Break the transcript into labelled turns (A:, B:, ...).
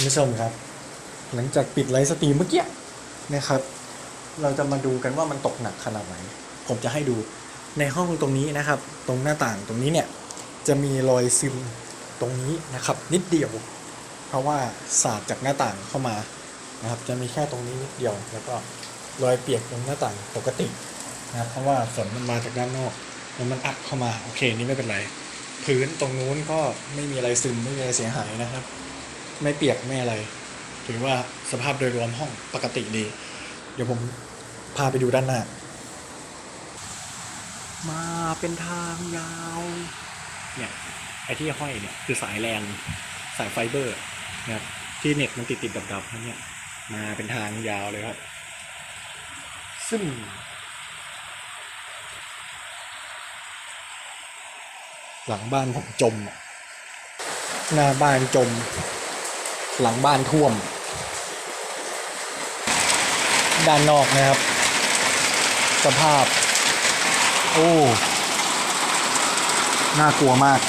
A: คุณผู้ชมครับ หลังจากปิดไลฟ์สตรีมเมื่อกี้นะครับ เราจะมาดูกันว่ามันตกหนักขนาดไหน ผมจะให้ดูในห้องตรงนี้นะครับ ตรงหน้าต่างตรงนี้เนี่ยจะมีรอยซึมตรงนี้นะครับ นิดเดียว เพราะว่าสาดจากหน้าต่างเข้ามานะครับ จะมีแค่ตรงนี้นิดเดียว แล้วก็รอยเปียกตรงหน้าต่างปกตินะครับเพราะว่าฝนมันมาจากด้านนอกแล้วมันอัดเข้ามาโอเคนี่ไม่เป็นไร พื้นตรงนู้นก็ไม่มีอะไรซึมไม่มีอะไรเสียหายนะครับ ไม่เปียกไม่อะไร ถือว่าสภาพโดยรวมห้องปกติดี เดี๋ยวผมพาไปดูด้านหน้า มาเป็นทางยาว เนี่ยไอ้ที่ห้อยเนี่ยคือสายแลนสายไฟเบอร์นะครับที่เน็ตมันติดติดดับๆนั่นเนี่ยมาเป็นทางยาวเลยครับ ซึ่ง หลังบ้านผมจม หน้าบ้านจม หลังบ้านท่วม ด้านนอกนะครับ สภาพ โอ้ น่ากลัวมาก